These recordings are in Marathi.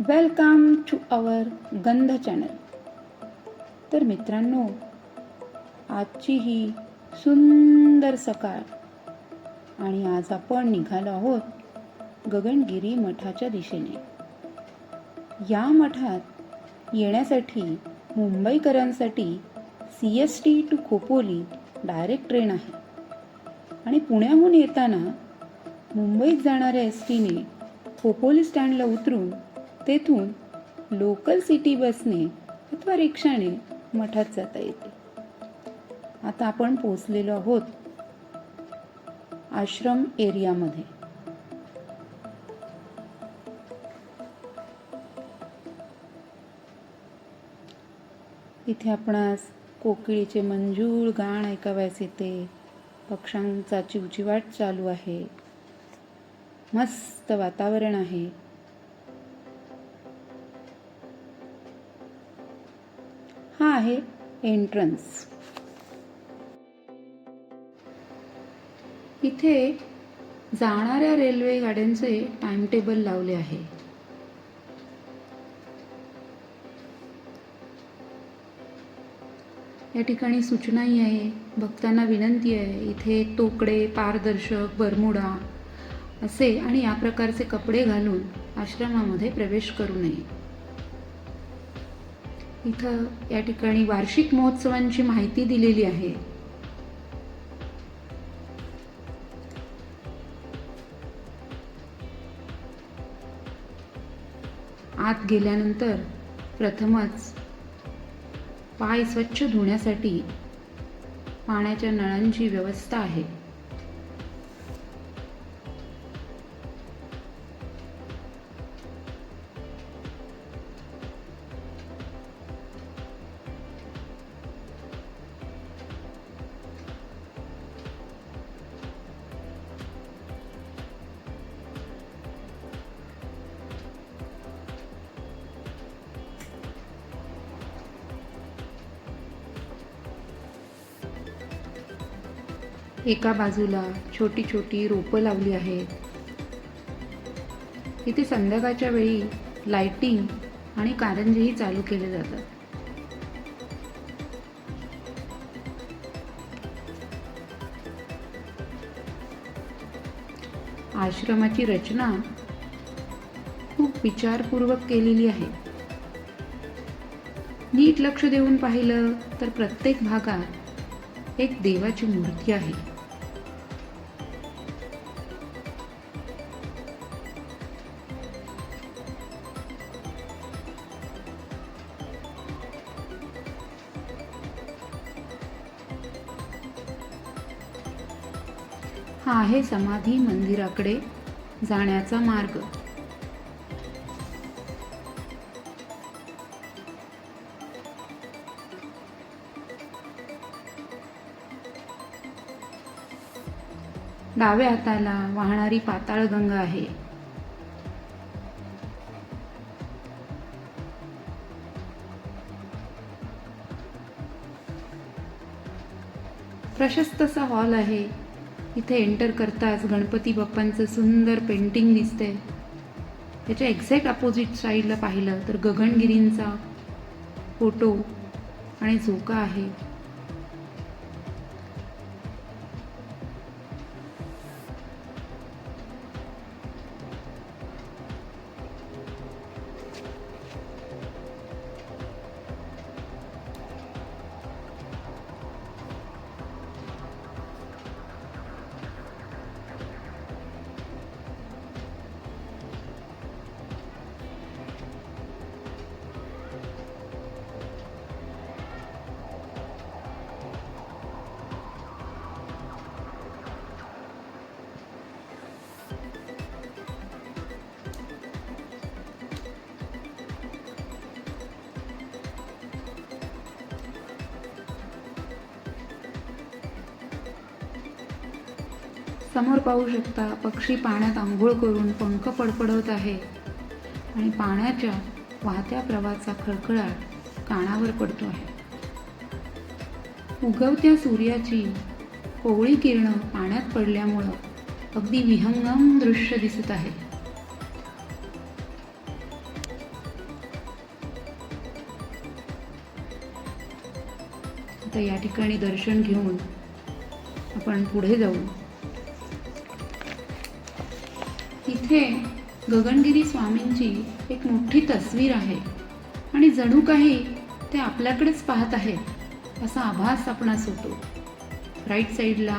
वेलकम टू आवर गंध चॅनल. तर मित्रांनो आजची ही सुंदर सकाळ आणि आज आपण निघालो आहोत गगनगिरी मठाच्या दिशेने. या मठात येण्यासाठी मुंबईकरांसाठी C S T to Khopoli direct train आहे. आणि पुण्याहून येताना मुंबईत जाणाऱ्या एस टीने खोपोली स्टँडला उतरून तेथून लोकल सिटी बसने अथवा रिक्षाने मठात जाता येते. आता आपण पोचलेलो आहोत आश्रम एरियामध्ये इथे आपणास कोकिळीचे मंजूळ गाण ऐकावयास येते. पक्ष्यांचा चिवचिवाट चालू आहे. मस्त वातावरण आहे. हा आहे एंट्रन्स. इथे जाणाऱ्या रेल्वे गाड्यांचे टाइम टेबल लावले आहे. या ठिकाणी सूचनाही आहे भक्तांना विनंती आहे इथे तोकडे पारदर्शक बरमुडा असे आणि या प्रकारचे कपडे घालून आश्रमामध्ये प्रवेश करू नये. इथं या ठिकाणी वार्षिक महोत्सवांची माहिती दिलेली आहे. आत गेल्यानंतर प्रथमच पाय स्वच्छ धुण्यासाठी पाण्याच्या नळांची व्यवस्था आहे. एका बाजूला छोटी छोटी रोपं लावली आहेत. इथे संध्याकाळच्या वेळी लाइटिंग आणि कारंजेही चालू केले जातात. आश्रमाची रचना खूप विचारपूर्वक केलेली आहे. नीट लक्ष देऊन पाहिलं तर प्रत्येक भागात एक देवाची मूर्ती आहे. हा आहे समाधी मंदिराकडे जाण्याचा मार्ग. डाव्या हाताला वाहणारी पाताळगंगा आहे. प्रशस्त असा हॉल आहे. इथे एंटर करताच गणपती बाप्पांचं सुंदर पेंटिंग दिसते त्याच्या एक्झॅक्ट अपोजिट साईडला पाहिलं तर गगनगिरींचा फोटो आणि झोका आहे. समोर पाहू शकता पक्षी पाण्यात आंघोळ करून पंख पडपडवत आहे. आणि पाण्याच्या वाहत्या प्रवाहाचा खळखळाट कानावर पडतो आहे. उगवत्या सूर्याची कोवळी किरणं पाण्यात पडल्यामुळं अगदी विहंगम दृश्य दिसत आहे. आता या ठिकाणी दर्शन घेऊन आपण पुढे जाऊ. इथे गगनगिरी स्वामींची एक मोठी तस्वीर आहे. आणि जणू काही ते आपल्याकडेच पाहत आहेत असा आभास आपणास होतो राईट साईडला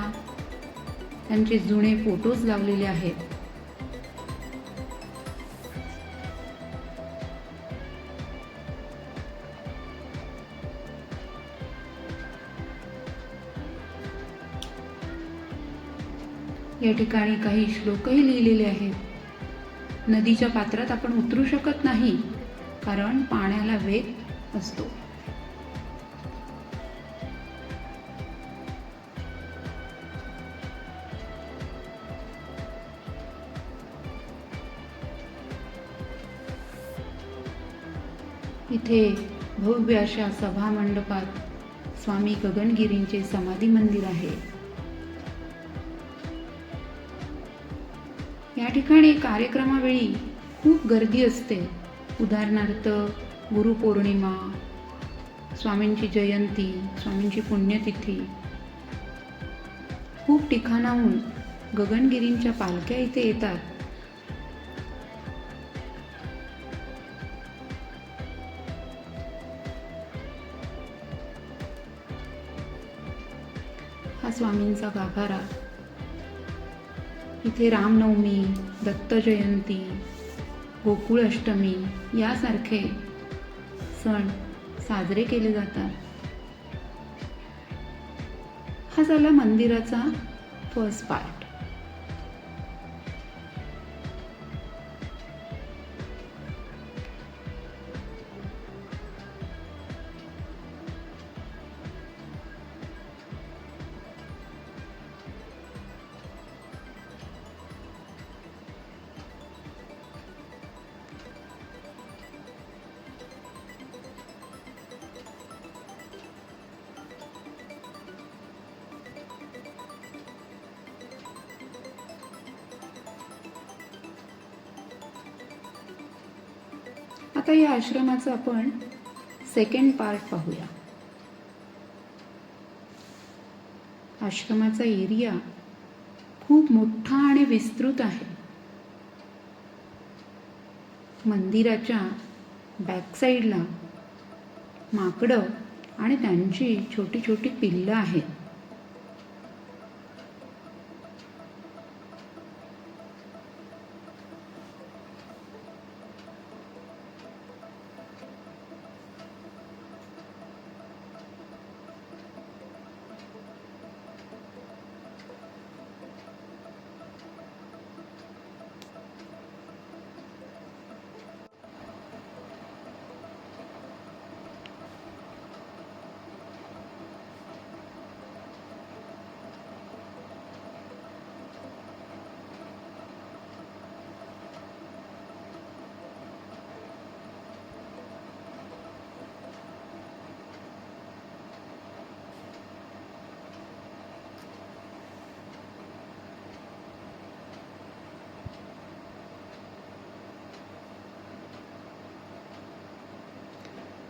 त्यांचे जुने फोटोज लावलेले आहेत. या ठिकाणी काही श्लोकही लिहिलेले आहेत. नदीच्या पात्रात आपण उतरू शकत नाही कारण पाण्याला वेग असतो. इथे भव्य अशा सभामंडपात स्वामी गगनगिरींचे समाधी मंदिर आहे. ठिकाणी कार्यक्रमावेळी खूप गर्दी असते. उदाहरणार्थ गुरुपौर्णिमा स्वामींची जयंती स्वामींची पुण्यतिथी. खूप ठिकाणाहून गगनगिरींच्या पालख्या इथे येतात. हा स्वामींचा गाभारा. इथे रामनवमी दत्त जयंती यासारखे सण साजरे केले जातात. हा झाला मंदिराचा फर्स्ट पार्ट आता या आश्रमाचं आपण सेकंड पार्ट पाहूया. आश्रमाचा एरिया खूप मोठा आणि विस्तृत आहे. मंदिराच्या बॅकसाईडला माकडं आणि त्यांची छोटी छोटी पिल्लं आहेत.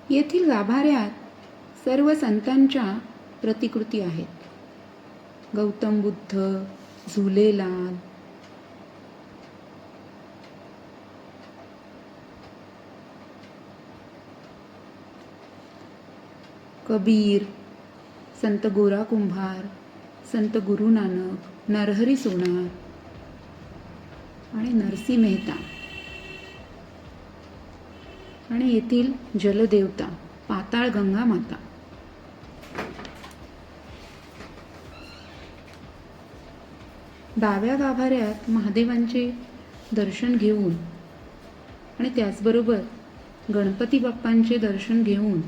येथील गाभाऱ्यात सर्व संतांच्या प्रतिकृती आहेत. गौतम बुद्ध झुलेलाल कबीर संत गोरा कुंभार संत गुरु नानक नरहरी सोनार आणि नरसी मेहता. आणि येथील जलदेवता पाताळ गंगा माता. डाव्या गाभाऱ्यात महादेवांचे दर्शन घेऊन आणि त्याचबरोबर गणपती बाप्पांचे दर्शन घेऊन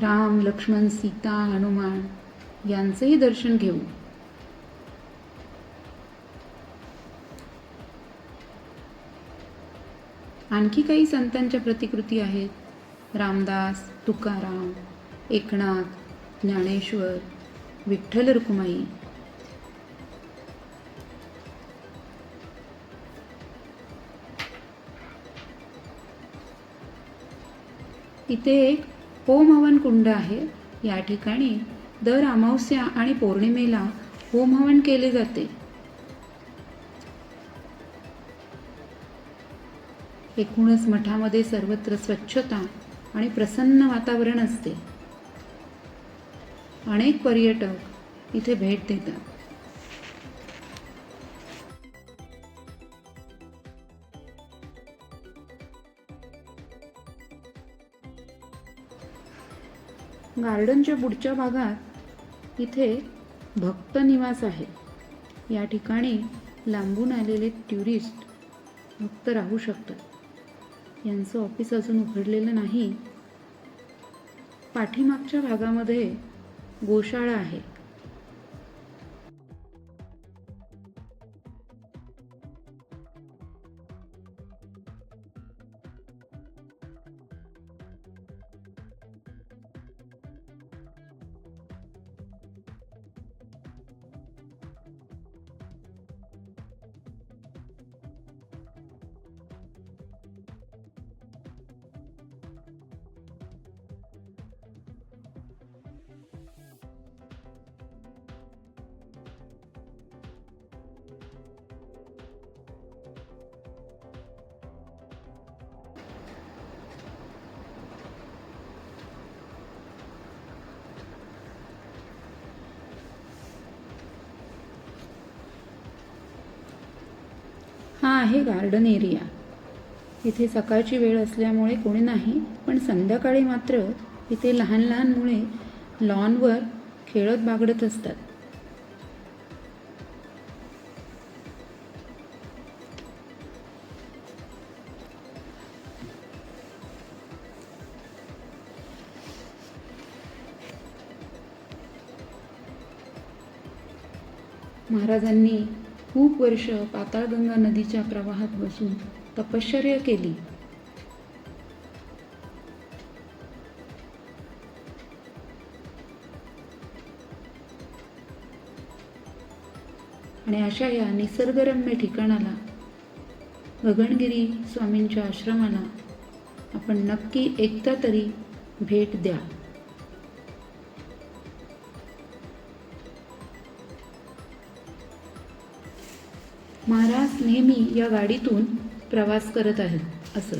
राम लक्ष्मण सीता हनुमान यांचंही दर्शन घेऊ. आणखी काही संतांच्या प्रतिकृती आहेत. रामदास तुकाराम एकनाथ ज्ञानेश्वर विठ्ठल रुक्माई. इथे एक होम हवन कुंड आहे. या ठिकाणी दर अमावस्या आणि पौर्णिमेला होम हवन केले जाते. एकूणच मठामध्ये सर्वत्र स्वच्छता आणि प्रसन्न वातावरण असते. अनेक पर्यटक इथे भेट देतात. गार्डनच्या पुढच्या भागात इथे भक्त निवास आहे. या ठिकाणी लांबून आलेले ट्युरिस्ट भक्त राहू शकतात. यांचं ऑफिस अजून उघडलेलं नाही. पाठीमागच्या भागामध्ये गोशाळा आहे. आहे गार्डन एरिया. इथे सकाळची वेळ असल्यामुळे कोणी नाही पण संध्याकाळी मात्र इथे लहान लहान मुले लॉनवर खेळत बागडत असतात. महाराजांनी खूप वर्ष पाताळगंगा नदीच्या प्रवाहात बसून तपश्चर्या केली. आणि अशा या निसर्गरम्य ठिकाणाला गगनगिरी स्वामींच्या आश्रमाला आपण नक्की एकदा तरी भेट द्या. महाराज नेहमी या गाडीतून प्रवास करत आहेत असं.